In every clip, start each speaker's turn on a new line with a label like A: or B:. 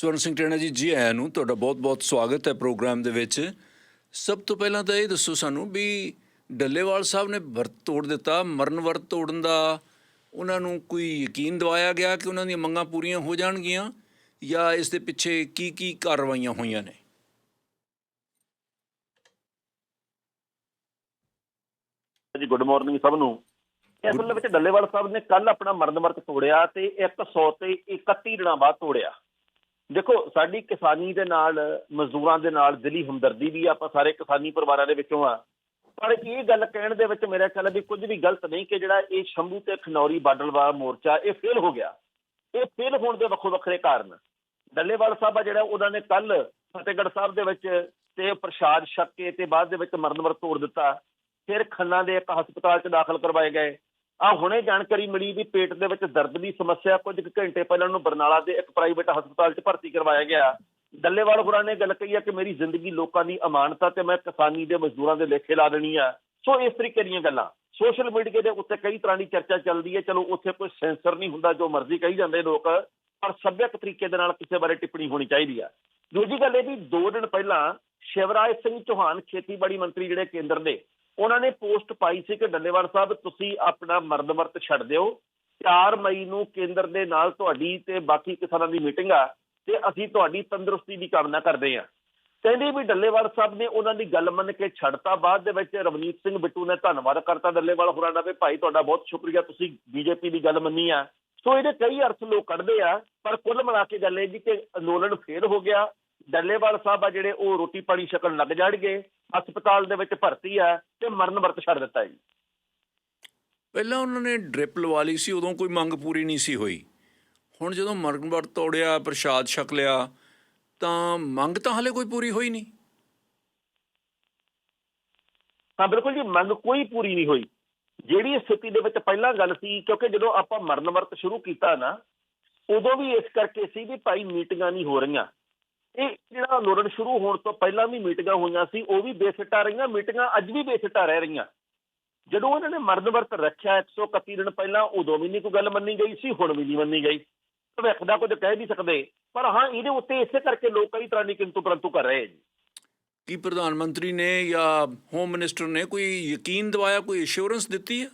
A: ਸਵਰਨ ਸਿੰਘ ਟੇਣਾ ਜੀ ਜੀ ਆਇਆਂ ਨੂੰ ਤੁਹਾਡਾ ਬਹੁਤ-ਬਹੁਤ ਸਵਾਗਤ ਹੈ ਪ੍ਰੋਗਰਾਮ ਦੇ ਵਿੱਚ। ਸਭ ਤੋਂ ਪਹਿਲਾਂ ਤਾਂ ਇਹ ਦੱਸੋ ਸਾਨੂੰ ਵੀ ਡੱਲੇਵਾਲ ਸਾਹਿਬ ਨੇ ਵਰਤ ਤੋੜ ਦਿੱਤਾ ਮਰਨ ਵਰਤ ਤੋੜਨ ਦਾ ਉਹਨਾਂ ਨੂੰ ਕੋਈ ਯਕੀਨ ਦਿਵਾਇਆ ਗਿਆ ਕਿ ਉਹਨਾਂ ਦੀਆਂ ਮੰਗਾਂ ਪੂਰੀਆਂ ਹੋ ਜਾਣਗੀਆਂ ਜਾਂ ਇਸ ਦੇ ਪਿੱਛੇ ਕੀ ਕੀ ਕਾਰਵਾਈਆਂ ਹੋਈਆਂ ਨੇ?
B: ਜੀ ਗੁੱਡ ਮਾਰਨਿੰਗ ਸਭ ਨੂੰ। ਅਸਲ ਵਿੱਚ ਡੱਲੇਵਾਲ ਸਾਹਿਬ ਨੇ ਕੱਲ ਆਪਣਾ ਮਰਨ ਵਰਤ ਤੋੜਿਆ ਤੇ 100 ਤੇ 31 ਦਿਨਾਂ ਬਾਅਦ ਤੋੜਿਆ। ਦੇਖੋ ਸਾਡੀ ਕਿਸਾਨੀ ਦੇ ਨਾਲ ਮਜ਼ਦੂਰਾਂ ਦੇ ਨਾਲ ਦਿਲੀ ਹਮਦਰਦੀ ਵੀ ਆ, ਆਪਾਂ ਸਾਰੇ ਕਿਸਾਨੀ ਪਰਿਵਾਰਾਂ ਦੇ ਵਿੱਚੋਂ ਆ। ਪਰ ਇਹ ਗੱਲ ਕਹਿਣ ਦੇ ਵਿੱਚ ਮੇਰਾ ਖਿਆਲ ਹੈ ਵੀ ਕੁਝ ਵੀ ਗਲਤ ਨਹੀਂ ਕਿ ਜਿਹੜਾ ਇਹ ਸ਼ੰਭੂ ਤੇ ਖਨੌਰੀ ਬਾਡਲ ਮੋਰਚਾ ਇਹ ਫੇਲ ਹੋ ਗਿਆ। ਇਹ ਫੇਲ ਹੋਣ ਦੇ ਵੱਖੋ ਵੱਖਰੇ ਕਾਰਨ। ਡੱਲੇਵਾਲ ਸਾਹਿਬ ਆ ਜਿਹੜਾ ਉਹਨਾਂ ਨੇ ਕੱਲ ਫਤਿਹਗੜ੍ਹ ਸਾਹਿਬ ਦੇ ਵਿੱਚ ਤੇ ਪ੍ਰਸ਼ਾਦ ਛਕ ਕੇ ਤੇ ਬਾਅਦ ਦੇ ਵਿੱਚ ਮਰਨ ਵਰਤ ਤੋੜ ਦਿੱਤਾ। ਫਿਰ ਖੰਨਾ ਦੇ ਇੱਕ ਹਸਪਤਾਲ 'ਚ ਦਾਖਲ ਕਰਵਾਏ ਗਏ। ਆ ਹੁਣੇ ਜਾਣਕਾਰੀ ਮਿਲੀ ਵੀ ਪੇਟ ਦੇ ਵਿੱਚ ਦਰਦ ਦੀ ਸਮੱਸਿਆ ਕੁਝ ਕੁ ਘੰਟੇ ਪਹਿਲਾਂ ਉਹਨੂੰ ਬਰਨਾਲਾ ਦੇ ਇੱਕ ਪ੍ਰਾਈਵੇਟ ਹਸਪਤਾਲ 'ਚ ਭਰਤੀ ਕਰਵਾਇਆ ਗਿਆ। ਡੱਲੇਵਾਲ ਹੋਰਾਂ ਨੇ ਗੱਲ ਕਹੀ ਆ ਕਿ ਮੇਰੀ ਜ਼ਿੰਦਗੀ ਲੋਕਾਂ ਦੀ ਅਮਾਨਤ ਆ ਤੇ ਮੈਂ ਕਿਸਾਨੀ ਦੇ ਮਜ਼ਦੂਰਾਂ ਦੇ ਲੇਖੇ ਲਾ ਦੇਣੀ ਆ। ਸੋ ਇਸ ਤਰੀਕੇ ਦੀਆਂ ਗੱਲਾਂ। ਸੋਸ਼ਲ ਮੀਡੀਆ ਦੇ ਉੱਤੇ ਕਈ ਤਰ੍ਹਾਂ ਦੀ ਚਰਚਾ ਚੱਲਦੀ ਹੈ। ਚਲੋ ਉੱਥੇ ਕੋਈ ਸੈਂਸਰ ਨਹੀਂ ਹੁੰਦਾ, ਜੋ ਮਰਜ਼ੀ ਕਹੀ ਜਾਂਦੇ ਲੋਕ, ਪਰ ਸੱਭਿਅਕ ਤਰੀਕੇ ਦੇ ਨਾਲ ਕਿਸੇ ਬਾਰੇ ਟਿੱਪਣੀ ਹੋਣੀ ਚਾਹੀਦੀ ਆ। ਦੂਜੀ ਗੱਲ ਇਹ ਵੀ 2 ਦਿਨ ਪਹਿਲਾਂ ਸ਼ਿਵਰਾਜ ਸਿੰਘ ਚੌਹਾਨ ਖੇਤੀਬਾੜੀ ਮੰਤਰੀ ਜਿਹੜੇ ਕੇਂਦਰ ਦੇ ਉਹਨਾਂ ਨੇ ਪੋਸਟ ਪਾਈ ਸੀ ਕਿ ਡੱਲੇਵਾਲ ਸਾਹਿਬ, ਤੁਸੀਂ ਆਪਣਾ ਮਰਦ ਵਰਤ ਛੱਡ ਦਿਓ। 4 ਮਈ ਨੂੰ ਕੇਂਦਰ ਦੇ ਨਾਲ ਤੁਹਾਡੀ ਤੇ ਬਾਕੀ ਕਿਸਾਨਾਂ ਦੀ ਮੀਟਿੰਗ ਆ ਤੇ ਅਸੀਂ ਤੁਹਾਡੀ ਤੰਦਰੁਸਤੀ ਦੀ ਕਾਮਨਾ ਕਰਦੇ ਹਾਂ। ਕਹਿੰਦੇ ਵੀ ਡੱਲੇਵਾਲ ਸਾਹਿਬ ਨੇ ਉਹਨਾਂ ਦੀ ਗੱਲ ਮੰਨ ਕੇ ਛੱਡਤਾ। ਬਾਅਦ ਦੇ ਵਿੱਚ ਰਵਨੀਤ ਸਿੰਘ ਬਿੱਟੂ ਨੇ ਧੰਨਵਾਦ ਕਰਤਾ ਡੱਲੇਵਾਲ ਹੋਰਾਂ ਦਾ ਵੀ, ਭਾਈ, ਤੁਹਾਡਾ ਬਹੁਤ ਸ਼ੁਕਰੀਆ, ਤੁਸੀਂ ਬੀਜੇਪੀ ਦੀ ਗੱਲ ਮੰਨੀ ਆ। ਸੋ ਇਹਦੇ ਕਈ ਅਰਥ ਲੋਕ ਕੱਢਦੇ ਆ, ਪਰ ਕੁੱਲ ਮਿਲਾ ਕੇ ਗੱਲ ਇਹ ਜੀ ਕਿ ਅੰਦੋਲਨ ਫੇਲ ਹੋ ਗਿਆ। ਡੱਲੇਵਾਲ ਸਾਹਿਬ ਆ ਜਿਹੜੇ ਉਹ ਰੋਟੀ ਪਾਣੀ ਛਕਣ ਲੱਗ ਜਾਣਗੇ। ਹਸਪਤਾਲ ਦੇ ਵਿੱਚ ਭਰਤੀ ਆ ਤੇ ਮਰਨ ਵਰਤ ਛੱਡ ਦਿੱਤਾ ਜੀ।
A: ਪਹਿਲਾਂ ਉਹਨਾਂ ਨੇ ਡ੍ਰਿਪ ਲਵਾ ਲਈ ਸੀ ਉਦੋਂ ਕੋਈ ਮੰਗ ਪੂਰੀ ਨਹੀਂ ਸੀ ਹੋਈ। ਹੁਣ ਜਦੋਂ ਮਰਨ ਵਰਤ ਤੋੜਿਆ ਪ੍ਰਸ਼ਾਦ ਛਕ ਲਿਆ ਤਾਂ ਮੰਗ ਤਾਂ ਹਲੇ ਕੋਈ ਪੂਰੀ ਹੋਈ ਨਹੀਂ।
B: ਹਾਂ ਬਿਲਕੁਲ ਜੀ ਮੰਗ ਕੋਈ ਪੂਰੀ ਨਹੀਂ ਹੋਈ। ਜਿਹੜੀ ਸਥਿਤੀ ਦੇ ਵਿੱਚ ਪਹਿਲਾਂ ਗੱਲ ਸੀ ਕਿਉਂਕਿ ਜਦੋਂ ਆਪਾਂ ਮਰਨ ਵਰਤ ਸ਼ੁਰੂ ਕੀਤਾ ਨਾ ਉਦੋਂ ਵੀ ਇਸ ਕਰਕੇ ਸੀ ਵੀ ਭਾਈ ਮੀਟਿੰਗਾਂ ਨਹੀਂ ਹੋ ਰਹੀਆਂ। ਇਹ ਜਿਹੜਾ ਅੰਦੋਲਨ ਸ਼ੁਰੂ ਹੋਣ ਤੋਂ ਪਹਿਲਾਂ ਵੀ ਮੀਟਿੰਗਾਂ ਹੋਈਆਂ ਸੀ ਉਹ ਵੀ ਬੇਸਿੱਟਾ ਰਹੀਆਂ ਮੀਟਿੰਗਾਂ ਅੱਜ ਵੀ ਬੇਸਿੱਟਾ ਰਹਿ ਰਹੀਆਂ। ਜਦੋਂ ਇਹਨਾਂ ਨੇ ਮਰਨ ਵਰਤ ਰੱਖਿਆ 131 ਦਿਨ ਪਹਿਲਾਂ ਉਦੋਂ ਵੀ ਨਹੀਂ ਕੋਈ ਗੱਲ ਮੰਨੀ ਗਈ ਸੀ ਹੁਣ ਵੀ ਨਹੀਂ ਮੰਨੀ ਗਈ। ਭਵਿੱਖ ਦਾ ਕੁਝ ਕਹਿ ਨਹੀਂ ਸਕਦੇ ਪਰ ਹਾਂ ਇਹਦੇ ਉੱਤੇ ਇਸੇ ਕਰਕੇ ਲੋਕ ਕਈ ਤਰ੍ਹਾਂ ਦੀ ਕਿੰਤੂ ਪਰੰਤੂ ਕਰ ਰਹੇ ਜੀ
A: ਕੀ ਪ੍ਰਧਾਨ ਮੰਤਰੀ ਨੇ ਜਾਂ ਹੋਮ ਮਿਨਿਸਟਰ ਨੇ ਕੋਈ ਯਕੀਨ ਦਿਵਾਇਆ ਕੋਈ ਅਸ਼ੋਰੈਂਸ ਦਿੱਤੀ ਹੈ?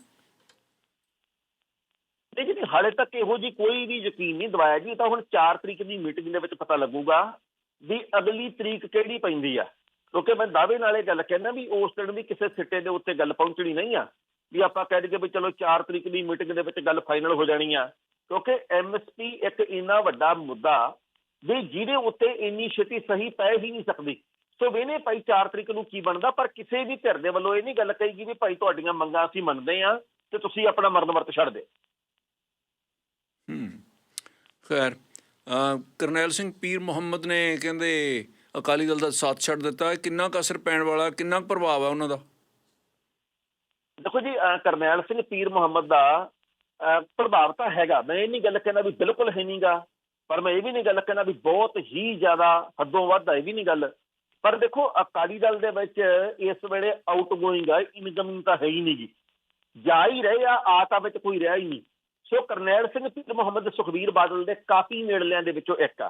B: ਨਹੀਂ ਜੀ ਹਾਲੇ ਤੱਕ ਇਹੋ ਜੀ ਕੋਈ ਵੀ ਯਕੀਨ ਨਹੀਂ ਦਵਾਇਆ ਜੀ ਤਾਂ ਹੁਣ 4 ਤਰੀਕ ਦੀ ਮੀਟਿੰਗ ਦੇ ਵਿੱਚ ਪਤਾ ਲੱਗੂਗਾ। ਵੀ ਅਗਲੀ ਤਰੀਕ ਕਿਹੜੀ ਪੈਂਦੀ ਆ? ਕਿਉਂਕਿ ਮੈਂ ਦਾਅਵੇ ਨਾਲ ਇਹ ਗੱਲ ਕਹਿੰਦਾ ਵੀ ਉਸ ਦਿਨ ਵੀ ਕਿਸੇ ਸਿੱਟੇ ਦੇ ਉੱਤੇ ਗੱਲ ਪਹੁੰਚਣੀ ਨਹੀਂ ਆ। ਵੀ ਆਪਾਂ ਕਹਿ ਦਈਏ ਵੀ ਚਲੋ 4 ਤਰੀਕ ਦੀ ਮੀਟਿੰਗ ਦੇ ਵਿੱਚ ਗੱਲ ਫਾਈਨਲ ਹੋ ਜਾਣੀ ਆ। ਕਿਉਂਕਿ ਐਮਐਸਪੀ ਇੱਕ ਇੰਨਾ ਵੱਡਾ ਮੁੱਦਾ ਵੀ ਜਿਹਦੇ ਉੱਤੇ ਇੰਨੀ ਛੇਤੀ ਸਹੀ ਪੈ ਹੀ ਨਹੀਂ ਸਕਦੀ। ਸੋ ਵੇਨੇ ਭਾਈ 4 ਤਰੀਕ ਨੂੰ ਕੀ ਬਣਦਾ? ਪਰ ਕਿਸੇ ਵੀ ਧਿਰ ਦੇ ਵੱਲੋਂ ਇਹ ਨਹੀਂ ਗੱਲ ਕਹੀ ਗਈ ਵੀ ਭਾਈ ਤੁਹਾਡੀਆਂ ਮੰਗਾਂ ਅਸੀਂ ਮੰਨਦੇ ਆ ਤੇ ਤੁਸੀਂ ਆਪਣਾ ਮਰਨ ਵਰਤ ਛੱਡ ਦਿਓ।
A: ਹੂੰ। ਖੈਰ ਕਰਨੈਲ ਸਿੰਘ ਪੀਰ ਮੁਹੰਮਦ ਨੇ ਕਹਿੰਦੇ ਅਕਾਲੀ ਦਲ ਦਾ ਸਾਥ ਛੱਡ ਦਿੱਤਾ। ਕਿੰਨਾ ਕੁ ਅਸਰ ਪੈਣ ਵਾਲਾ, ਕਿੰਨਾ ਕੁ ਪ੍ਰਭਾਵ ਹੈ ਉਹਨਾਂ ਦਾ?
B: ਦੇਖੋ ਜੀ ਕਰਨੈਲ ਸਿੰਘ ਪੀਰ ਮੁਹੰਮਦ ਦਾ ਪ੍ਰਭਾਵ ਤਾਂ ਹੈਗਾ। ਮੈਂ ਇਹ ਨਹੀਂ ਗੱਲ ਕਹਿਣਾ ਵੀ ਬਿਲਕੁਲ ਹੈ ਨਹੀਂਗਾ, ਪਰ ਮੈਂ ਇਹ ਵੀ ਨਹੀਂ ਗੱਲ ਕਹਿੰਦਾ ਵੀ ਬਹੁਤ ਹੀ ਜ਼ਿਆਦਾ ਹੱਦੋਂ ਵੱਧ ਹੈ ਇਹ ਵੀ ਨਹੀਂ ਗੱਲ। ਪਰ ਦੇਖੋ, ਅਕਾਲੀ ਦਲ ਦੇ ਵਿੱਚ ਇਸ ਵੇਲੇ ਆਊਟਗੋਇੰਗ ਆ ਇਨਕਮਿੰਗ ਤਾਂ ਹੈ ਹੀ ਨਹੀਂ ਜੀ। ਜਾ ਹੀ ਰਹੇ ਆ ਆ ਤਾਂ ਵਿੱਚ ਕੋਈ ਰਿਹਾ ਹੀ ਨਹੀਂ। ਸੋ ਕਰਨੈਲ ਸਿੰਘ ਪੀਰ ਮੁਹੰਮਦ ਸੁਖਬੀਰ ਬਾਦਲ ਦੇ ਕਾਫੀ ਨੇੜਲਿਆਂ ਦੇ ਵਿੱਚੋਂ ਇੱਕ ਆ।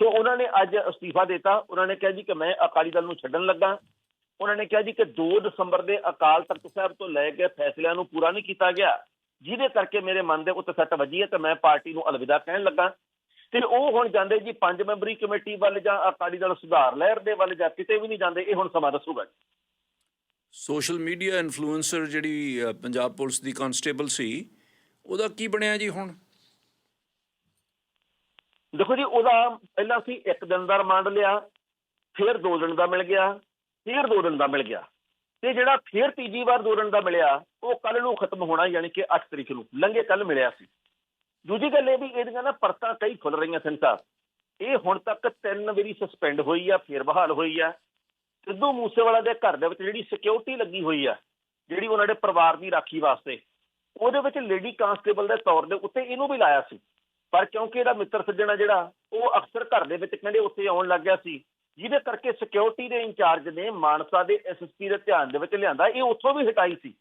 B: ਸੋ ਉਹਨਾਂ ਨੇ ਅੱਜ ਅਸਤੀਫਾ ਦਿੱਤਾ। ਉਹਨਾਂ ਨੇ ਕਿਹਾ ਜੀ ਕਿ ਮੈਂ ਅਕਾਲੀ ਦਲ ਨੂੰ ਛੱਡਣ ਲੱਗਾ। ਉਹਨਾਂ ਨੇ ਕਿਹਾ ਜੀ ਕਿ 2 ਦਸੰਬਰ ਦੇ ਅਕਾਲ ਤਖਤ ਸਾਹਿਬ ਤੋਂ ਲੈ ਕੇ ਫੈਸਲਿਆਂ ਨੂੰ ਪੂਰਾ ਨਹੀਂ ਕੀਤਾ ਗਿਆ। ਜਿਹਦੇ ਕਰਕੇ ਮੇਰੇ ਮਨ ਦੇ ਉੱਤੇ ਸੱਟ ਵੱਜੀ ਹੈ ਤੇ ਮੈਂ ਪਾਰਟੀ ਨੂੰ ਅਲਵਿਦਾ ਕਹਿਣ ਲੱਗਾ। ਤੇ ਉਹ ਹੁਣ ਜਾਂਦੇ ਜੀ ਪੰਜ ਮੈਂਬਰੀ ਕਮੇਟੀ ਵੱਲ ਜਾਂ ਅਕਾਲੀ ਦਲ ਸੁਧਾਰ ਲਹਿਰ ਦੇ ਵੱਲ ਜਾਂ ਕਿਤੇ ਵੀ ਨਹੀਂ ਜਾਂਦੇ, ਇਹ ਹੁਣ ਸਮਾਂ ਦੱਸੂਗਾ
A: ਸੋਸ਼ਲ ਮੀਡੀਆ ਇਨਫਲੂਐਂਸਰ ਜਿਹੜੀ ਪੰਜਾਬ ਪੁਲਿਸ ਦੀ ਕਾਂਸਟੇਬਲ ਸੀ ਉਹਦਾ ਕੀ ਬਣਿਆ ਜੀ ਹੁਣ?
B: ਦੇਖੋ ਜੀ, ਉਹਦਾ ਪਹਿਲਾਂ ਸੀ ਇੱਕ ਦਿਨ ਦਾ ਰਿਮਾਂਡ ਲਿਆ, ਫਿਰ 2 ਦਿਨ ਦਾ ਮਿਲ ਗਿਆ, ਫਿਰ 2 ਦਿਨ ਦਾ ਮਿਲ ਗਿਆ। ਤੇ ਜਿਹੜਾ ਫਿਰ ਤੀਜੀ ਵਾਰ 2 ਦਿਨ ਦਾ ਮਿਲਿਆ, ਉਹ ਕੱਲ ਨੂੰ ਖਤਮ ਹੋਣਾ, ਯਾਨੀ ਕਿ 8 ਤਰੀਕ ਨੂੰ, ਲੰਘੇ ਕੱਲ ਮਿਲਿਆ ਸੀ। ਦੂਜੀ ਗੱਲ ਇਹ ਵੀ, ਇਹਦੀਆਂ ਨਾ ਪਰਤਾਂ ਕਈ ਖੁੱਲ ਰਹੀਆਂ ਸਨ ਸਾਹਿਬ ਇਹ ਹੁਣ ਤੱਕ ਤਿੰਨ ਵਾਰੀ ਸਸਪੈਂਡ ਹੋਈ ਆ, ਫਿਰ ਬਹਾਲ ਹੋਈ ਆ। ਸਿੱਧੂ ਮੂਸੇਵਾਲਾ ਦੇ ਘਰ ਦੇ ਵਿੱਚ ਜਿਹੜੀ ਸਿਕਿਉਰਿਟੀ ਲੱਗੀ ਹੋਈ ਆ, ਜਿਹੜੀ ਉਹਨਾਂ ਦੇ ਪਰਿਵਾਰ ਦੀ ਰਾਖੀ ਵਾਸਤੇ ਉਹਦੇ ਵਿੱਚ ਲੇਡੀ ਕਾਂਸਟੇਬਲ ਦੇ ਤੌਰ ਦੇ ਉੱਤੇ ਇਹਨੂੰ ਵੀ ਲਾਇਆ ਸੀ। ਪਰ ਕਿਉਂਕਿ ਇਹਦਾ ਮਿੱਤਰ ਸੱਜਣਾ ਜਿਹੜਾ, ਉਹ ਅਕਸਰ ਘਰ ਦੇ ਵਿੱਚ ਕਹਿੰਦੇ ਉੱਥੇ ਆਉਣ ਲੱਗ ਗਿਆ ਸੀ। ਜਿਹਦੇ ਕਰਕੇ ਸਿਕਿਉਰਿਟੀ ਦੇ ਇੰਚਾਰਜ ਨੇ ਮਾਨਸਾ ਦੇ ਐਸਐਸਪੀ ਦੇ ਧਿਆਨ ਦੇ ਵਿੱਚ ਲਿਆਂਦਾ। ਇਹ ਉੱਥੋਂ ਵੀ ਹਟਾਈ ਸੀ।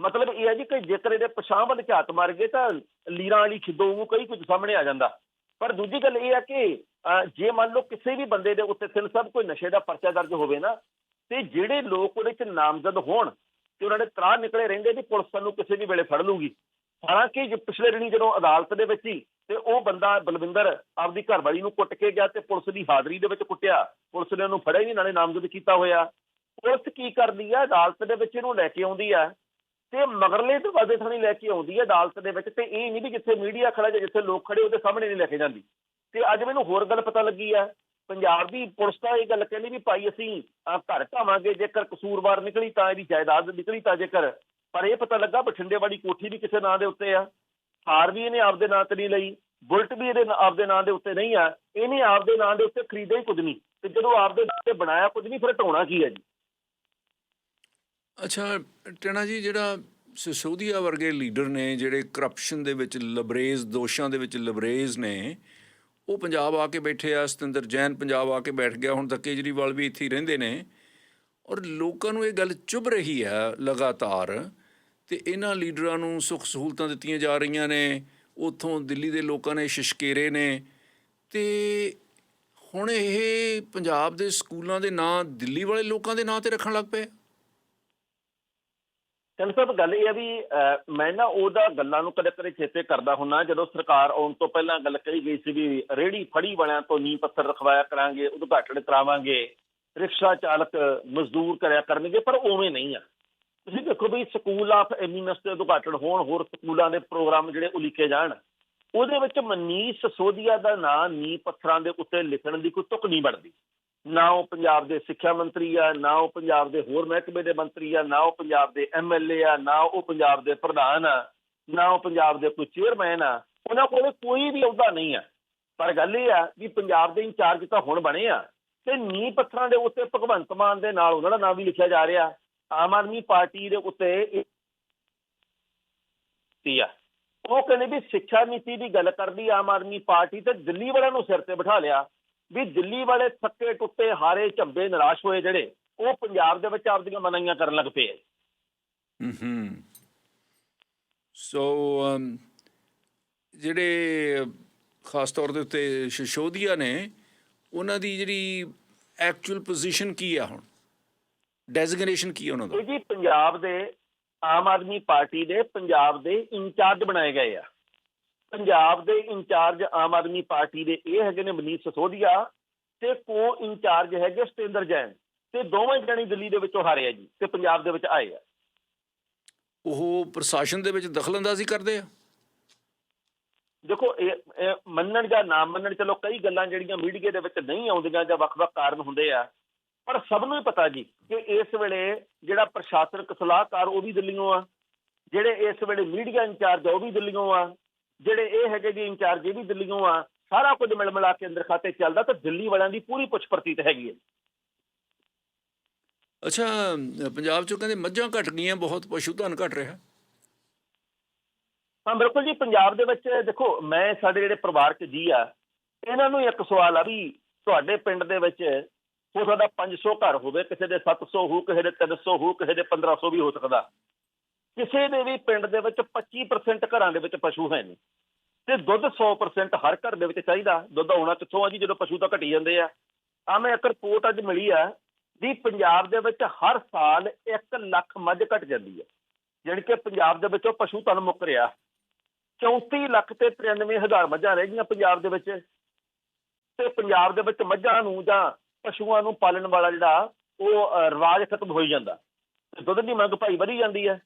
B: ਮਤਲਬ ਇਹ ਹੈ ਜੀ ਕਿ ਜੇਕਰ ਇਹਦੇ ਪਛਾਣ ਵੱਲ ਝਾਤ ਮਾਰ ਗਏ ਤਾਂ ਲੀਰਾਂ ਵਾਲੀ ਖਿੱਦੋ ਨੂੰ ਕਈ ਕੁਝ ਸਾਹਮਣੇ ਆ ਜਾਂਦਾ। ਪਰ ਦੂਜੀ ਗੱਲ ਇਹ ਹੈ ਕਿ, ਅਹ, ਜੇ ਮੰਨ ਲਓ ਕਿਸੇ ਵੀ ਬੰਦੇ ਦੇ ਉੱਤੇ ਸਿਲ ਸਭ ਕੋਈ ਨਸ਼ੇ ਦਾ ਪਰਚਾ ਦਰਜ ਹੋਵੇ ਨਾ, ਤੇ ਜਿਹੜੇ ਲੋਕ ਉਹਦੇ ਚ ਨਾਮਜ਼ਦ ਹੋਣ ਤੇ ਉਹਨਾਂ ਦੇ ਤਰਾਹ ਨਿਕਲੇ ਰਹਿੰਦੇ ਵੀ ਪੁਲਿਸ ਸਾਨੂੰ ਕਿਸੇ ਵੀ ਵੇਲੇ ਫੜ ਲੂਗੀ। ਹਾਲਾਂਕਿ ਜੋ ਪਿਛਲੇ ਦਿਨੀ ਜਦੋਂ ਅਦਾਲਤ ਦੇ ਵਿੱਚ ਹੀ ਤੇ ਉਹ ਬੰਦਾ ਬਲਵਿੰਦਰ ਆਪਦੀ ਘਰਵਾਲੀ ਨੂੰ ਕੁੱਟ ਕੇ ਗਿਆ ਤੇ ਪੁਲਿਸ ਦੀ ਹਾਜ਼ਰੀ ਦੇ ਵਿੱਚ ਕੁੱਟਿਆ। ਪੁਲਿਸ ਨੇ ਉਹਨੂੰ ਫੜਿਆ ਹੀ ਨਹੀਂ, ਨਾਲੇ ਨਾਮਜ਼ਦ ਕੀਤਾ ਹੋਇਆ। ਪੁਲਿਸ ਕੀ ਕਰਦੀ ਆ? ਅਦਾਲਤ ਦੇ ਵਿੱਚ ਇਹਨੂੰ ਲੈ ਕੇ ਆਉਂਦੀ ਆ। ਤੇ ਮਗਰਲੇ ਦਰਵਾਜ਼ੇ ਥਾਣੀ ਲੈ ਕੇ ਆਉਂਦੀ ਹੈ ਅਦਾਲਤ ਦੇ ਵਿੱਚ। ਤੇ ਇਹ ਨਹੀਂ ਵੀ ਜਿੱਥੇ ਮੀਡੀਆ ਖੜਾ ਜਾਂ ਜਿੱਥੇ ਲੋਕ ਖੜੇ ਉਹਦੇ ਸਾਹਮਣੇ ਨਹੀਂ ਲੈ ਕੇ ਜਾਂਦੀ। ਤੇ ਅੱਜ ਮੈਨੂੰ ਹੋਰ ਗੱਲ ਪਤਾ ਲੱਗੀ ਆ। ਪੰਜਾਬ ਦੀ ਪੁਲਿਸ ਤਾਂ ਇਹ ਗੱਲ ਕਹਿੰਦੀ ਵੀ ਭਾਈ ਅਸੀਂ ਘਰ ਢਾਵਾਂਗੇ ਜੇਕਰ ਕਸੂਰਵਾਰ ਨਿਕਲੀ ਤਾਂ ਇਹਦੀ ਜਾਇਦਾਦ ਨਿਕਲੀ ਤਾਂ ਜੇਕਰ, ਪਰ ਇਹ ਪਤਾ ਲੱਗਾ ਬਠਿੰਡੇ ਵਾਲੀ ਕੋਠੀ ਵੀ ਕਿਸੇ ਨਾਂ ਦੇ ਉੱਤੇ ਆ। ਹਾਰ ਵੀ ਇਹਨੇ ਆਪਦੇ ਨਾਂ ਤੇ ਨਹੀਂ ਲਈ, ਬੁਲਟ ਵੀ ਇਹਦੇ ਆਪਦੇ ਨਾਂ ਦੇ ਉੱਤੇ ਨਹੀਂ ਆ। ਇਹਨੇ ਆਪਦੇ ਨਾਂ ਦੇ ਉੱਤੇ ਖਰੀਦਿਆ ਹੀ ਕੁਝ ਨਹੀਂ ਤੇ ਜਦੋਂ ਆਪਦੇ ਨਾਂ ਤੇ ਬਣਾਇਆ ਕੁਝ ਨਹੀਂ, ਫਿਰ ਢਾਉਣਾ ਕੀ ਹੈ ਜੀ?
A: ਅੱਛਾ, ਟਣਾ ਜੀ, ਜਿਹੜਾ ਸਿਸੋਦੀਆ ਵਰਗੇ ਲੀਡਰ ਨੇ, ਜਿਹੜੇ ਕਰਪਸ਼ਨ ਦੇ ਵਿੱਚ, ਲਬਰੇਜ਼ ਦੋਸ਼ਾਂ ਦੇ ਵਿੱਚ ਲਬਰੇਜ਼ ਨੇ ਉਹ ਪੰਜਾਬ ਆ ਕੇ ਬੈਠੇ ਆ, ਸਤਿੰਦਰ ਜੈਨ ਪੰਜਾਬ ਆ ਕੇ ਬੈਠ ਗਿਆ, ਹੁਣ ਤਾਂ ਕੇਜਰੀਵਾਲ ਵੀ ਇੱਥੇ ਹੀ ਰਹਿੰਦੇ ਨੇ। ਔਰ ਲੋਕਾਂ ਨੂੰ ਇਹ ਗੱਲ ਚੁਭ ਰਹੀ ਹੈ ਲਗਾਤਾਰ ਤੇ ਇਹਨਾਂ ਲੀਡਰਾਂ ਨੂੰ ਸੁੱਖ ਸਹੂਲਤਾਂ ਦਿੱਤੀਆਂ ਜਾ ਰਹੀਆਂ ਨੇ, ਉੱਥੋਂ ਦਿੱਲੀ ਦੇ ਲੋਕਾਂ ਨੇ ਸ਼ਿਸ਼ਕੇਰੇ ਨੇ ਤੇ ਹੁਣ ਇਹ ਪੰਜਾਬ ਦੇ ਸਕੂਲਾਂ ਦੇ ਨਾਂ ਦਿੱਲੀ ਵਾਲੇ ਲੋਕਾਂ ਦੇ ਨਾਂ ਤੇ ਰੱਖਣ ਲੱਗ ਪਏ
B: ਚੰਦ ਸਾਹਿਬ, ਗੱਲ ਇਹ ਆ ਵੀ ਮੈਂ ਨਾ ਉਹਦਾ ਗੱਲਾਂ ਨੂੰ ਕਦੇ ਕਦੇ ਚੇਤੇ ਕਰਦਾ ਹੁੰਨਾ, ਜਦੋਂ ਸਰਕਾਰ ਆਉਣ ਤੋਂ ਪਹਿਲਾਂ ਗੱਲ ਕਹੀ ਗਈ ਸੀ ਵੀ ਰੇੜੀ ਫੜੀ ਵਾਲਿਆਂ ਤੋਂ ਨੀਂਹ ਪੱਥਰ ਰਖਵਾਇਆ ਕਰਾਂਗੇ, ਉਦਘਾਟਨ ਕਰਾਵਾਂਗੇ, ਰਿਕਸ਼ਾ ਚਾਲਕ ਮਜ਼ਦੂਰ ਕਰਿਆ ਕਰਨਗੇ, ਪਰ ਉਵੇਂ ਨਹੀਂ ਆ। ਤੁਸੀਂ ਦੇਖੋ ਵੀ ਸਕੂਲ ਆਫ ਐਮਿਨਸ ਦੇ ਉਦਘਾਟਨ ਹੋਣ, ਹੋਰ ਸਕੂਲਾਂ ਦੇ ਪ੍ਰੋਗਰਾਮ ਜਿਹੜੇ ਉਲੀਕੇ ਜਾਣ, ਉਹਦੇ ਵਿੱਚ ਮਨੀਸ਼ ਸੋਧੀਆ ਦਾ ਨਾਂ ਨੀਂਹ ਪੱਥਰਾਂ ਦੇ ਉੱਤੇ ਲਿਖਣ ਦੀ ਕੋਈ ਤੁਕ ਨਹੀਂ ਬਣਦੀ। ਨਾ ਉਹ ਪੰਜਾਬ ਦੇ ਸਿੱਖਿਆ ਮੰਤਰੀ ਆ, ਨਾ ਉਹ ਪੰਜਾਬ ਦੇ ਹੋਰ ਮਹਿਕਮੇ ਦੇ ਮੰਤਰੀ ਆ, ਨਾ ਉਹ ਪੰਜਾਬ ਦੇ ਐਮਐਲਏ ਆ, ਨਾ ਉਹ ਪੰਜਾਬ ਦੇ ਪ੍ਰਧਾਨ ਆ, ਨਾ ਉਹ ਪੰਜਾਬ ਦੇ ਕੋਈ ਚੇਅਰਮੈਨ ਆ, ਉਹਨਾਂ ਕੋਲ ਕੋਈ ਵੀ ਅਹੁਦਾ ਨਹੀਂ ਆ। ਪਰ ਗੱਲ ਇਹ ਆ ਵੀ ਪੰਜਾਬ ਦੇ ਇੰਚਾਰਜ ਤਾਂ ਹੁਣ ਬਣੇ ਆ ਤੇ ਨੀਂਹ ਪੱਥਰਾਂ ਦੇ ਉੱਤੇ ਭਗਵੰਤ ਮਾਨ ਦੇ ਨਾਲ ਉਹਨਾਂ ਦਾ ਨਾਮ ਵੀ ਲਿਖਿਆ ਜਾ ਰਿਹਾ। ਆਮ ਆਦਮੀ ਪਾਰਟੀ ਦੇ ਉੱਤੇ ਇਹ ਆ। ਉਹ ਕਹਿੰਦੇ ਵੀ ਸਿੱਖਿਆ ਨੀਤੀ ਦੀ ਗੱਲ ਕਰਦੀ ਆਮ ਆਦਮੀ ਪਾਰਟੀ ਤੇ ਦਿੱਲੀ ਵਾਲਿਆਂ ਨੂੰ ਸਿਰ ਤੇ ਬਿਠਾ ਲਿਆ। ਵੀ ਦਿੱਲੀ ਵਾਲੇ ਥੱਕੇ ਟੁੱਟੇ ਹਾਰੇ ਝੰਬੇ ਨਿਰਾਸ਼ ਹੋਏ ਜਿਹੜੇ ਉਹ ਪੰਜਾਬ ਦੇ ਵਿੱਚ ਆਪਦੀਆਂ ਮਨਾਈਆਂ ਕਰਨ ਲੱਗ ਪਏ।
A: ਹੂੰ ਸੋ ਜਿਹੜੇ ਖਾਸ ਤੌਰ ਦੇ ਉੱਤੇ ਸ਼ਸ਼ੋਦੀਆ ਨੇ ਉਹਨਾਂ ਦੀ ਜਿਹੜੀ ਐਕਚੁਅਲ ਪੋਜੀਸ਼ਨ ਕੀ ਆ ਹੁਣ? ਡੈਜ਼ਿਗਨੇਸ਼ਨ ਕੀ ਉਹਨਾਂ ਦਾ?
B: ਜੀ ਪੰਜਾਬ ਦੇ ਆਮ ਆਦਮੀ ਪਾਰਟੀ ਦੇ ਪੰਜਾਬ ਦੇ ਇੰਚਾਰਜ ਬਣਾਏ ਗਏ ਆ। ਪੰਜਾਬ ਦੇ ਇੰਚਾਰਜ ਆਮ ਆਦਮੀ ਪਾਰਟੀ ਦੇ ਇਹ ਹੈਗੇ ਨੇ ਮਨੀਸ਼ ਸਸੋਦੀਆ ਤੇ ਕੋ ਇੰਚਾਰਜ ਹੈਗੇ ਸਤਿੰਦਰ ਜੈਨ ਤੇ ਦੋਵੇਂ ਜਣੇ ਦਿੱਲੀ ਦੇ ਵਿੱਚੋਂ ਹਾਰੇ ਆ ਜੀ ਤੇ ਪੰਜਾਬ ਦੇ ਵਿੱਚ ਆਏ ਆ।
A: ਉਹ ਪ੍ਰਸ਼ਾਸਨ ਦੇ ਵਿੱਚ ਦਖਲਅੰਦਾਜ਼ੀ ਕਰਦੇ ਆ?
B: ਦੇਖੋ ਇਹ ਮੰਨਣ ਜਾਂ ਨਾ ਮੰਨਣ ਚਲੋ ਕਈ ਗੱਲਾਂ ਜਿਹੜੀਆਂ ਮੀਡੀਆ ਦੇ ਵਿੱਚ ਨਹੀਂ ਆਉਂਦੀਆਂ ਜਾਂ ਵੱਖ-ਵੱਖ ਕਾਰਨ ਹੁੰਦੇ ਆ ਪਰ ਸਭ ਨੂੰ ਹੀ ਪਤਾ ਜੀ ਕਿ ਇਸ ਵੇਲੇ ਜਿਹੜਾ ਪ੍ਰਸ਼ਾਸਨਿਕ ਸਲਾਹਕਾਰ ਉਹ ਵੀ ਦਿੱਲੀੋਂ ਆ ਜਿਹੜੇ ਇਸ ਵੇਲੇ ਮੀਡੀਆ ਇੰਚਾਰਜ ਆ ਉਹ ਵੀ ਦਿੱਲੀੋਂ ਆ ਜਿਹੜੇ ਇਹ ਹੈਗੇ ਜੀ ਇੰਚਾਰਜ ਇਹ ਵੀ ਦਿੱਲੀੋਂ ਆ ਸਾਰਾ ਕੁਝ ਮਿਲ ਮਿਲਾ ਕੇ ਅੰਦਰ ਖਾਤੇ ਚੱਲਦਾ ਤਾਂ ਦਿੱਲੀ ਵਾਲਿਆਂ ਦੀ ਪੂਰੀ ਪੁੱਛ ਪ੍ਰਤੀਤ ਹੈਗੀ ਹੈ
A: ਅੱਛਾ ਪੰਜਾਬ ਚੋਂ ਕਹਿੰਦੇ ਮੱਝਾਂ ਘਟ ਗਈਆਂ ਬਹੁਤ ਪਸ਼ੂ ਧਨ ਘਟ ਰਿਹਾ।
B: ਹਾਂ ਬਿਲਕੁਲ ਜੀ ਪੰਜਾਬ ਦੇ ਵਿੱਚ ਦੇਖੋ ਮੈਂ ਸਾਡੇ ਜਿਹੜੇ ਪਰਿਵਾਰਕ ਜੀ ਆ ਇਹਨਾਂ ਨੂੰ ਇੱਕ ਸਵਾਲ ਆ ਵੀ ਤੁਹਾਡੇ ਪਿੰਡ ਦੇ ਵਿੱਚ ਹੋ ਸਕਦਾ 500 ਘਰ ਹੋਵੇ ਕਿਸੇ ਦੇ 700 ਹੋ ਕਿਸੇ ਦੇ 300 ਹੋ ਕਿਸੇ ਦੇ 1500 ਵੀ ਹੋ ਸਕਦਾ। ਕਿਸੇ ਦੇ ਵੀ ਪਿੰਡ ਦੇ ਵਿੱਚ 25% ਘਰਾਂ ਦੇ ਵਿੱਚ ਪਸ਼ੂ ਹੈ ਨਹੀਂ। ਤੇ ਦੁੱਧ 100% ਹਰ ਘਰ ਦੇ ਵਿੱਚ ਚਾਹੀਦਾ। ਦੁੱਧ ਆਉਣਾ ਕਿੱਥੋਂ ਆ ਜੀ? ਜਦੋਂ ਪਸ਼ੂ ਤਾਂ ਘਟੀ ਜਾਂਦੇ ਆ। ਆ ਮੈਂ ਇੱਕ ਰਿਪੋਰਟ ਅੱਜ ਮਿਲੀ ਆ ਵੀ ਪੰਜਾਬ ਦੇ ਵਿੱਚ ਹਰ ਸਾਲ 1 ਲੱਖ ਮੱਝ ਘਟ ਜਾਂਦੀ ਹੈ ਜਾਣੀ ਕਿ ਪੰਜਾਬ ਦੇ ਵਿੱਚੋਂ ਪਸ਼ੂ ਧਨ ਮੁੱਕ ਰਿਹਾ। 34 ਲੱਖ ਤੇ 93 ਹਜ਼ਾਰ ਮੱਝਾਂ ਰਹਿ ਗਈਆਂ ਪੰਜਾਬ ਦੇ ਵਿੱਚ। ਤੇ ਪੰਜਾਬ ਦੇ ਵਿੱਚ ਮੱਝਾਂ ਨੂੰ ਜਾਂ ਪਸ਼ੂਆਂ ਨੂੰ ਪਾਲਣ ਵਾਲਾ ਜਿਹੜਾ ਉਹ ਅਹ, ਰਿਵਾਜ ਖਤਮ ਹੋਈ ਜਾਂਦਾ। ਤੇ ਦੁੱਧ ਦੀ ਮੰਗ ਭਾਈ ਵਧੀ ਜਾਂਦੀ ਹੈ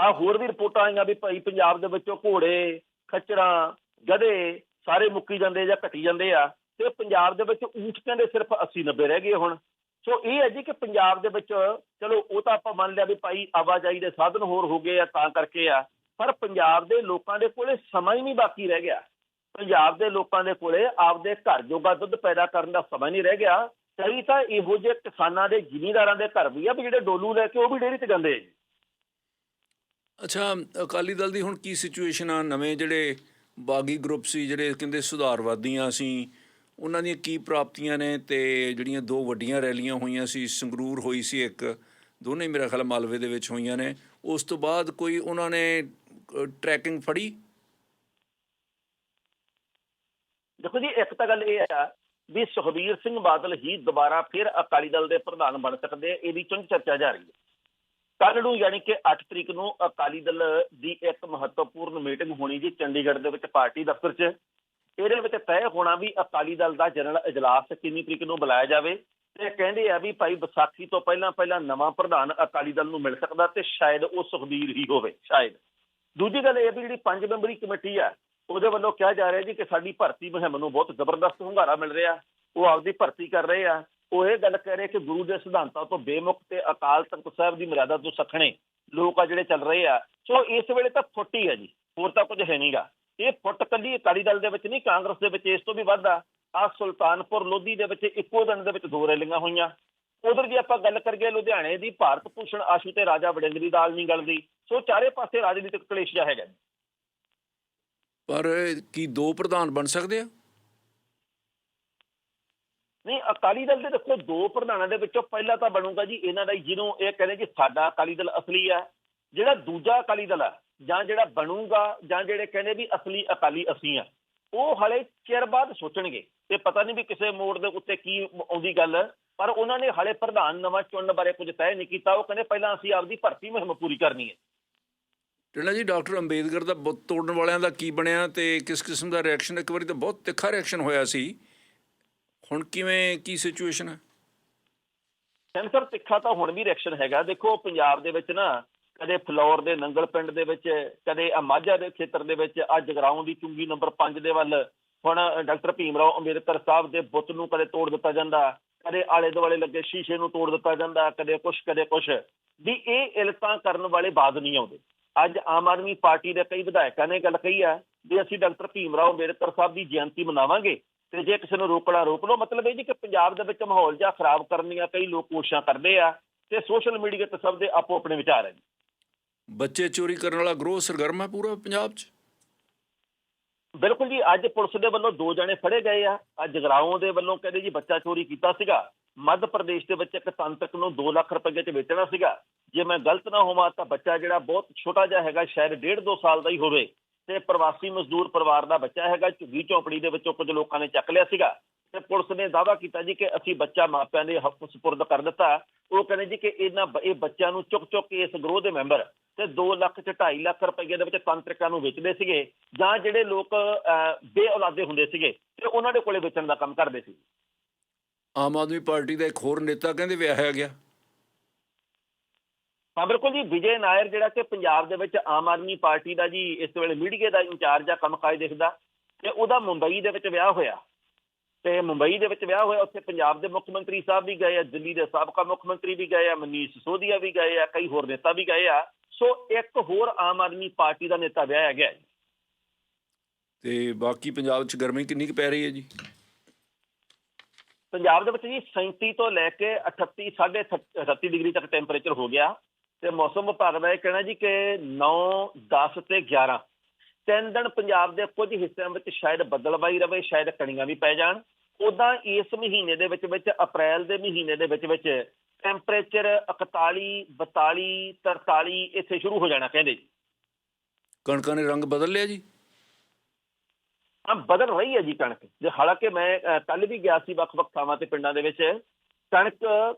B: ਆ ਹੋਰ ਵੀ ਰਿਪੋਰਟਾਂ ਆਈਆਂ ਵੀ ਭਾਈ ਪੰਜਾਬ ਦੇ ਵਿੱਚੋਂ ਘੋੜੇ ਖੱਚਰਾਂ ਗਧੇ ਸਾਰੇ ਮੁੱਕੀ ਜਾਂਦੇ ਜਾਂ ਘਟੀ ਜਾਂਦੇ ਆ ਤੇ ਪੰਜਾਬ ਦੇ ਵਿੱਚ ਊਠ ਕਹਿੰਦੇ ਸਿਰਫ 80 90 ਰਹਿ ਗਏ ਹੁਣ। ਸੋ ਇਹ ਹੈ ਜੀ ਕਿ ਪੰਜਾਬ ਦੇ ਵਿੱਚ ਚਲੋ ਉਹ ਤਾਂ ਆਪਾਂ ਮੰਨ ਲਿਆ ਵੀ ਭਾਈ ਆਵਾਜਾਈ ਦੇ ਸਾਧਨ ਹੋਰ ਹੋ ਗਏ ਆ ਤਾਂ ਕਰਕੇ ਆ, ਪਰ ਪੰਜਾਬ ਦੇ ਲੋਕਾਂ ਦੇ ਕੋਲੇ ਸਮਾਂ ਹੀ ਨਹੀਂ ਬਾਕੀ ਰਹਿ ਗਿਆ। ਪੰਜਾਬ ਦੇ ਲੋਕਾਂ ਦੇ ਕੋਲੇ ਆਪਦੇ ਘਰ ਜੋਗਾ ਦੁੱਧ ਪੈਦਾ ਕਰਨ ਦਾ ਸਮਾਂ ਨਹੀਂ ਰਹਿ ਗਿਆ। ਕਈ ਤਾਂ ਇਹੋ ਜਿਹੇ ਕਿਸਾਨਾਂ ਦੇ ਜ਼ਿਮੀਂਦਾਰਾਂ ਦੇ ਘਰ ਵੀ ਆ ਵੀ ਜਿਹੜੇ ਡੋਲੂ ਲੈ ਕੇ ਉਹ ਵੀ ਡੇਅਰੀ ਤੇ ਜਾਂਦੇ ਆ ਜੀ।
A: ਅੱਛਾ, ਅਕਾਲੀ ਦਲ ਦੀ ਹੁਣ ਕੀ ਸਿਚੁਏਸ਼ਨ ਆ? ਨਵੇਂ ਜਿਹੜੇ ਬਾਗੀ ਗਰੁੱਪ ਸੀ, ਜਿਹੜੇ ਕਹਿੰਦੇ ਸੁਧਾਰਵਾਦੀਆਂ ਸੀ, ਉਹਨਾਂ ਦੀਆਂ ਕੀ ਪ੍ਰਾਪਤੀਆਂ ਨੇ? ਤੇ ਜਿਹੜੀਆਂ ਦੋ ਵੱਡੀਆਂ ਰੈਲੀਆਂ ਹੋਈਆਂ ਸੀ, ਸੰਗਰੂਰ ਹੋਈ ਸੀ ਇੱਕ, ਦੋਨੇ ਮੇਰਾ ਖਿਆਲ ਮਾਲਵੇ ਦੇ ਵਿੱਚ ਹੋਈਆਂ ਨੇ। ਉਸ ਤੋਂ ਬਾਅਦ ਕੋਈ ਉਹਨਾਂ ਨੇ ਟਰੈਕਿੰਗ ਫੜੀ?
B: ਦੇਖੋ ਜੀ, ਇੱਕ ਤਾਂ ਗੱਲ ਇਹ ਆ ਵੀ ਸੁਖਬੀਰ ਸਿੰਘ ਬਾਦਲ ਹੀ ਦੁਬਾਰਾ ਫਿਰ ਅਕਾਲੀ ਦਲ ਦੇ ਪ੍ਰਧਾਨ ਬਣ ਸਕਦੇ ਇਹਦੀ ਚੁੰਝ ਚਰਚਾ ਜਾ ਰਹੀ ਹੈ। ਕੱਲ ਨੂੰ ਯਾਨੀ ਕਿ 8 ਤਰੀਕ ਨੂੰ ਅਕਾਲੀ ਦਲ ਦੀ ਇੱਕ ਮਹੱਤਵਪੂਰਨ ਮੀਟਿੰਗ ਹੋਣੀ ਜੀ ਚੰਡੀਗੜ੍ਹ ਦੇ ਵਿੱਚ ਪਾਰਟੀ ਦਫ਼ਤਰ 'ਚ। ਇਹਦੇ ਵਿੱਚ ਤੈਅ ਹੋਣਾ ਵੀ ਅਕਾਲੀ ਦਲ ਦਾ ਜਨਰਲ ਇਜਲਾਸ ਕਿੰਨੀ ਤਰੀਕ ਨੂੰ ਬੁਲਾਇਆ ਜਾਵੇ ਤੇ ਕਹਿੰਦੇ ਆ ਵੀ ਭਾਈ ਵਿਸਾਖੀ ਤੋਂ ਪਹਿਲਾਂ ਪਹਿਲਾਂ ਨਵਾਂ ਪ੍ਰਧਾਨ ਅਕਾਲੀ ਦਲ ਨੂੰ ਮਿਲ ਸਕਦਾ ਤੇ ਸ਼ਾਇਦ ਉਹ ਸੁਖਬੀਰ ਹੀ ਹੋਵੇ, ਸ਼ਾਇਦ। ਦੂਜੀ ਗੱਲ ਇਹ ਵੀ ਜਿਹੜੀ ਪੰਜ ਮੈਂਬਰੀ ਕਮੇਟੀ ਆ, ਉਹਦੇ ਵੱਲੋਂ ਕਿਹਾ ਜਾ ਰਿਹਾ ਜੀ ਕਿ ਸਾਡੀ ਭਰਤੀ ਮੁਹਿੰਮ ਨੂੰ ਬਹੁਤ ਜ਼ਬਰਦਸਤ ਹੁੰਗਾਰਾ ਮਿਲ ਰਿਹਾ। ਉਹ ਆਪਦੀ ਭਰਤੀ ਕਰ ਰਹੇ ਆ। ਉਹ ਇਹ ਗੱਲ ਕਹਿ ਰਹੇ ਕਿ ਗੁਰੂ ਦੇ ਸਿਧਾਂਤਾਂ ਤੋਂ ਬੇਮੁਖ ਤੇ ਅਕਾਲ ਤਖਤ ਸਾਹਿਬ ਦੀ ਮਰਿਆਦਾ ਤੋਂ ਸਖਣੇ ਲੋਕ ਆ ਜਿਹੜੇ ਚੱਲ ਰਹੇ ਆ। ਸੋ ਇਸ ਵੇਲੇ ਤਾਂ ਫੁੱਟ ਹੀ ਹੈ ਜੀ, ਹੋਰ ਤਾਂ ਕੁਝ ਹੈ ਨਹੀਂਗਾ ਇਹ ਫੁੱਟ ਕੱਲੀ ਅਕਾਲੀ ਦਲ ਦੇ ਵਿੱਚ ਨਹੀਂ, ਕਾਂਗਰਸ ਦੇ ਵਿੱਚ ਇਸ ਤੋਂ ਵੀ ਵੱਧ ਆ। ਆ ਸੁਲਤਾਨਪੁਰ ਲੋਧੀ ਦੇ ਵਿੱਚ ਇੱਕੋ ਦਿਨ ਦੇ ਵਿੱਚ ਦੋ ਰੈਲੀਆਂ ਹੋਈਆਂ। ਉਧਰ ਜੇ ਆਪਾਂ ਗੱਲ ਕਰੀਏ ਲੁਧਿਆਣੇ ਦੀ, ਭਾਰਤ ਭੂਸ਼ਣ ਆਸ਼ੂ ਤੇ ਰਾਜਾ ਵੜਿੰਗ ਦਾਲ ਨਹੀਂ ਗਲਦੀ ਸੋ ਚਾਰੇ ਪਾਸੇ ਰਾਜਨੀਤਿਕ ਕਲੇਸ਼ ਜਿਹਾ ਹੈਗਾ
A: ਪਰ ਕੀ ਦੋ ਪ੍ਰਧਾਨ ਬਣ ਸਕਦੇ ਆ?
B: ਨਹੀਂ, ਅਕਾਲੀ ਦਲ ਦੇ ਦੇਖੋ, ਦੋ ਪ੍ਰਧਾਨਾਂ ਦੇ ਵਿੱਚੋਂ ਪਹਿਲਾ ਤਾਂ ਬਣੂਗਾ ਜੀ ਇਹਨਾਂ ਦਾ ਜਿਹਨੂੰ ਇਹ ਕਹਿੰਦੇ ਜੀ ਸਾਡਾ ਅਕਾਲੀ ਦਲ ਅਸਲੀ ਆ। ਜਿਹੜਾ ਦੂਜਾ ਅਕਾਲੀ ਦਲ ਆ, ਜਾਂ ਜਿਹੜਾ ਬਣੂਗਾ, ਜਾਂ ਜਿਹੜੇ ਕਹਿੰਦੇ ਵੀ ਅਸਲੀ ਅਕਾਲੀ ਅਸੀਂ ਆ, ਉਹ ਹਲੇ ਚਿਰ ਬਾਅਦ ਸੋਚਣਗੇ। ਤੇ ਪਤਾ ਨਹੀਂ ਵੀ ਕਿਸੇ ਮੋੜ ਦੇ ਉੱਤੇ ਕੀ ਆਉਂਦੀ ਗੱਲ, ਪਰ ਉਹਨਾਂ ਨੇ ਹਲੇ ਪ੍ਰਧਾਨ ਨਵਾਂ ਚੁਣਨ ਬਾਰੇ ਕੁਝ ਤੈਅ ਨਹੀਂ ਕੀਤਾ। ਉਹ ਕਹਿੰਦੇ ਪਹਿਲਾਂ ਅਸੀਂ ਆਪਦੀ ਭਰਤੀ ਮੁਹਿੰਮ ਪੂਰੀ ਕਰਨੀ ਹੈ।
A: ਟਿੰਡਾ ਜੀ ਡਾਕਟਰ ਅੰਬੇਦਕਰ ਦਾ ਬੁੱਤ ਤੋੜਨ ਵਾਲਿਆਂ ਦਾ ਕੀ ਬਣਿਆ ਤੇ ਕਿਸ ਕਿਸਮ ਦਾ ਰਿਐਕਸ਼ਨ ਇੱਕ ਵਾਰੀ ਤਾਂ ਬਹੁਤ ਤਿੱਖਾ ਰਿਐਕਸ਼ਨ ਹੋਇਆ ਸੀ। ਹੁਣ ਕਿਵੇਂ, ਕੀ ਸਿਚੁਏਸ਼ਨ ਹੈ
B: ਸੈਂਸਰ ਤਿੱਖਾ ਤਾਂ ਹੁਣ ਵੀ ਰਿਐਕਸ਼ਨ ਹੈਗਾ। ਦੇਖੋ, ਪੰਜਾਬ ਦੇ ਵਿੱਚ ਨਾ ਕਦੇ ਫਲੌਰ ਦੇ ਨੰਗਲ ਪਿੰਡ ਦੇ ਵਿੱਚ, ਕਦੇ ਆ ਮਾਝਾ ਦੇ ਖੇਤਰ ਦੇ ਵਿੱਚ ਆ ਜਗਰਾਉਂ ਦੀ ਚੁੰਗੀ ਨੰਬਰ 5 ਦੇ ਵੱਲ ਹੁਣ ਡਾਕਟਰ ਭੀਮ ਰਾਓ ਅੰਬੇਦਕਰ ਸਾਹਿਬ ਦੇ ਬੁੱਤ ਨੂੰ ਕਦੇ ਤੋੜ ਦਿੱਤਾ ਜਾਂਦਾ, ਕਦੇ ਆਲੇ ਦੁਆਲੇ ਲੱਗੇ ਸ਼ੀਸ਼ੇ ਨੂੰ ਤੋੜ ਦਿੱਤਾ ਜਾਂਦਾ, ਕਦੇ ਕੁਛ ਕਦੇ ਕੁਛ। ਵੀ ਇਹ ਇਲਤਾਂ ਕਰਨ ਵਾਲੇ ਬਾਦ ਨਹੀਂ ਆਉਂਦੇ। ਅੱਜ ਆਮ ਆਦਮੀ ਪਾਰਟੀ ਦੇ ਕਈ ਵਿਧਾਇਕਾਂ ਨੇ ਗੱਲ ਕਹੀ ਆ ਵੀ ਅਸੀਂ ਡਾਕਟਰ ਭੀਮ ਰਾਓ ਅੰਬੇਦਕਰ ਸਾਹਿਬ ਦੀ ਜਯੰਤੀ ਮਨਾਵਾਂਗੇ। ਤੇ ਜੇ ਕਿਸੇ ਨੂੰ ਰੋਕਣਾ ਰੋਕ ਲਓ। ਮਤਲਬ ਇਹ ਜੀ ਕਿ ਪੰਜਾਬ ਦੇ ਵਿੱਚ ਮਾਹੌਲ ਜਿਹਾ ਖਰਾਬ ਕਰਨ ਦੀਆਂ ਕਈ ਲੋਕ ਕੋਸ਼ਿਸ਼ਾਂ ਕਰਦੇ ਆ ਤੇ ਸੋਸ਼ਲ ਮੀਡੀਆ ਤੇ ਸਭ ਦੇ ਆਪੋ ਆਪਣੇ ਵਿਚਾਰ ਹੈ ਜੀ
A: ਬੱਚੇ ਚੋਰੀ ਕਰਨ ਵਾਲਾ ਗਰੋਹ ਸਰਗਰਮ ਹੈ ਪੂਰਾ ਪੰਜਾਬ 'ਚ?
B: ਬਿਲਕੁਲ ਜੀ ਅੱਜ ਪੁਲਿਸ ਦੇ ਵੱਲੋਂ ਦੋ ਜਣੇ ਫੜੇ ਗਏ ਆ। ਅੱਜ ਜਗਰਾਉਂ ਦੇ ਵੱਲੋਂ ਕਹਿੰਦੇ ਜੀ ਬੱਚਾ ਚੋਰੀ ਕੀਤਾ ਸੀਗਾ। ਮੱਧ ਪ੍ਰਦੇਸ਼ ਦੇ ਵਿੱਚ ਇੱਕ ਤਾਂਤਰਿਕ ਨੂੰ 2 ਲੱਖ ਰੁਪਏ 'ਚ ਵੇਚਣਾ ਸੀਗਾ। ਜੇ ਮੈਂ ਗਲਤ ਨਾ ਹੋਵਾਂ ਤਾਂ ਬੱਚਾ ਜਿਹੜਾ ਬਹੁਤ ਛੋਟਾ ਜਿਹਾ ਹੈਗਾ ਸ਼ਾਇਦ 1.5 2 ਸਾਲ ਦਾ ਹੀ ਹੋਵੇ। ਤੇ ਪ੍ਰਵਾਸੀ ਮਜ਼ਦੂਰ ਪਰਿਵਾਰ ਦਾ ਬੱਚਾ ਹੈਗਾ ਝੁੱਗੀ ਝੌਂਪੜੀ ਦੇ ਵਿੱਚੋਂ ਕੁਝ ਲੋਕਾਂ ਨੇ ਚੱਕ ਲਿਆ ਸੀਗਾ ਤੇ ਪੁਲਿਸ ਨੇ ਦਾਅਵਾ ਕੀਤਾ ਜੀ ਕਿ ਅਸੀਂ ਬੱਚਾ ਮਾਪਿਆਂ ਦੇ ਹੱਕ ਸਪੁਰਦ ਕਰ ਦਿੱਤਾ। ਉਹ ਕਹਿੰਦੇ ਜੀ ਕਿ ਇਹਨਾਂ ਇਹ ਬੱਚਿਆਂ ਨੂੰ ਚੁੱਕ ਚੁੱਕ ਕੇ ਇਸ ਗਰੋਹ ਦੇ ਮੈਂਬਰ ਤੇ 2 ਲੱਖ ਤੇ 2.5 ਲੱਖ ਰੁਪਏ ਦੇ ਵਿੱਚ ਤੰਤਰਿਕਾਂ ਨੂੰ ਵੇਚਦੇ ਸੀਗੇ ਜਾਂ ਜਿਹੜੇ ਲੋਕ ਅਹ, ਬੇਔਲਾਦੇ ਹੁੰਦੇ ਸੀਗੇ ਤੇ ਉਹਨਾਂ ਦੇ ਕੋਲੇ ਵੇਚਣ ਦਾ ਕੰਮ ਕਰਦੇ ਸੀ।
A: ਆਮ ਆਦਮੀ ਪਾਰਟੀ ਦਾ ਇੱਕ ਹੋਰ ਨੇਤਾ ਕਹਿੰਦੇ ਵਿਆਹਿਆ ਗਿਆ।
B: ਹਾਂ ਬਿਲਕੁਲ ਜੀ। ਵਿਜੇ ਨਾਇਰ ਜਿਹੜਾ ਕਿ ਪੰਜਾਬ ਦੇ ਵਿੱਚ ਆਮ ਆਦਮੀ ਪਾਰਟੀ ਦਾ ਜੀ ਇਸ ਵੇਲੇ ਮੀਡੀਆ ਦਾ ਇੰਚਾਰਜ ਆ ਕੰਮਕਾਜ ਦੇਖਦਾ ਤੇ ਉਹਦਾ ਮੁੰਬਈ ਦੇ ਵਿੱਚ ਵਿਆਹ ਹੋਇਆ। ਤੇ ਮੁੰਬਈ ਦੇ ਵਿੱਚ ਵਿਆਹ ਹੋਇਆ ਉੱਥੇ ਪੰਜਾਬ ਦੇ ਮੁੱਖ ਮੰਤਰੀ ਸਾਹਿਬ ਵੀ ਗਏ ਆ ਦਿੱਲੀ ਦੇ ਸਾਬਕਾ ਮੁੱਖ ਮੰਤਰੀ ਵੀ ਗਏ ਆ ਮਨੀਸ਼ ਸਿਸੋਦੀਆ ਵੀ ਗਏ ਆ ਕਈ ਹੋਰ ਨੇਤਾ ਵੀ ਗਏ ਆ। ਸੋ ਇੱਕ ਹੋਰ ਆਮ ਆਦਮੀ ਪਾਰਟੀ ਦਾ ਨੇਤਾ ਵਿਆਹਿਆ ਗਿਆ ਹੈ।
A: ਤੇ ਬਾਕੀ ਪੰਜਾਬ 'ਚ ਗਰਮੀ ਕਿੰਨੀ ਕੁ ਪੈ ਰਹੀ ਹੈ ਜੀ?
B: ਪੰਜਾਬ ਦੇ ਵਿੱਚ ਜੀ 37 ਤੋਂ ਲੈ ਕੇ 38 ਸਾਢੇ 38 ਡਿਗਰੀ ਤੱਕ ਟੈਂਪਰੇਚਰ ਹੋ ਗਿਆ। ਤੇ ਮੌਸਮ ਵਿਭਾਗ ਦਾ ਇਹ ਕਹਿਣਾ ਜੀ ਕਿ 9 10 ਤੇ 11 ਤਿੰਨ ਦਿਨ ਪੰਜਾਬ ਦੇ ਕੁਝ ਹਿੱਸਿਆਂ ਵਿੱਚ ਸ਼ਾਇਦ ਬੱਦਲਬਾਈ ਰਵੇ ਸ਼ਾਇਦ ਕਣੀਆਂ ਵੀ ਪੈ ਜਾਣ। ਉਦਾਂ ਇਸ ਮਹੀਨੇ ਦੇ ਵਿੱਚ ਵਿੱਚ ਅਪ੍ਰੈਲ ਦੇ ਮਹੀਨੇ ਦੇ ਵਿੱਚ ਵਿੱਚ ਟੈਂਪਰੇਚਰ 41 42 43 ਇੱਥੇ ਸ਼ੁਰੂ ਹੋ ਜਾਣਾ ਕਹਿੰਦੇ ਜੀ।
A: ਕਣਕਾਂ ਨੇ ਰੰਗ ਬਦਲ ਲਿਆ ਜੀ?
B: ਹਾਂ ਬਦਲ ਰਹੀ ਹੈ ਜੀ ਕਣਕ। ਜੇ ਹਾਲਾਂਕਿ ਮੈਂ ਕੱਲ ਵੀ ਗਿਆ ਸੀ ਵੱਖ-ਵੱਖ ਥਾਵਾਂ ਤੇ ਪਿੰਡਾਂ ਦੇ ਵਿੱਚ। ਕਣਕ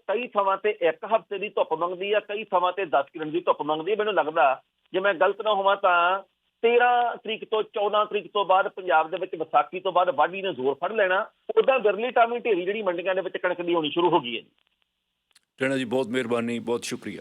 B: ਕਈ ਥਾਵਾਂ ਤੇ ਇੱਕ ਹਫ਼ਤੇ ਦੀ ਧੁੱਪ ਮੰਗਦੀ ਆ, ਕਈ ਥਾਵਾਂ ਤੇ 10 ਕਿਰਨ ਦੀ ਧੁੱਪ ਮੰਗਦੀ ਆ। ਮੈਨੂੰ ਲੱਗਦਾ, ਜੇ ਮੈਂ ਗਲਤ ਨਾ ਹੋਵਾਂ ਤਾਂ 13 ਤਰੀਕ ਤੋਂ 14 ਤਰੀਕ ਤੋਂ ਬਾਅਦ ਪੰਜਾਬ ਦੇ ਵਿੱਚ ਵਿਸਾਖੀ ਤੋਂ ਬਾਅਦ ਵਾਢੀ ਨੇ ਜ਼ੋਰ ਫੜ ਲੈਣਾ। ਉਦਾਂ ਗਰਲੀ ਟਾਮੀ ਢੇਰੀ ਜਿਹੜੀ ਮੰਡੀਆਂ ਦੇ ਵਿੱਚ ਕਣਕ ਦੀ ਹੋਣੀ ਸ਼ੁਰੂ ਹੋ ਗਈ ਹੈ ਜੀ।
A: ਟਿੰਡਾ ਜੀ, ਬਹੁਤ ਮਿਹਰਬਾਨੀ, ਬਹੁਤ ਸ਼ੁਕਰੀਆ।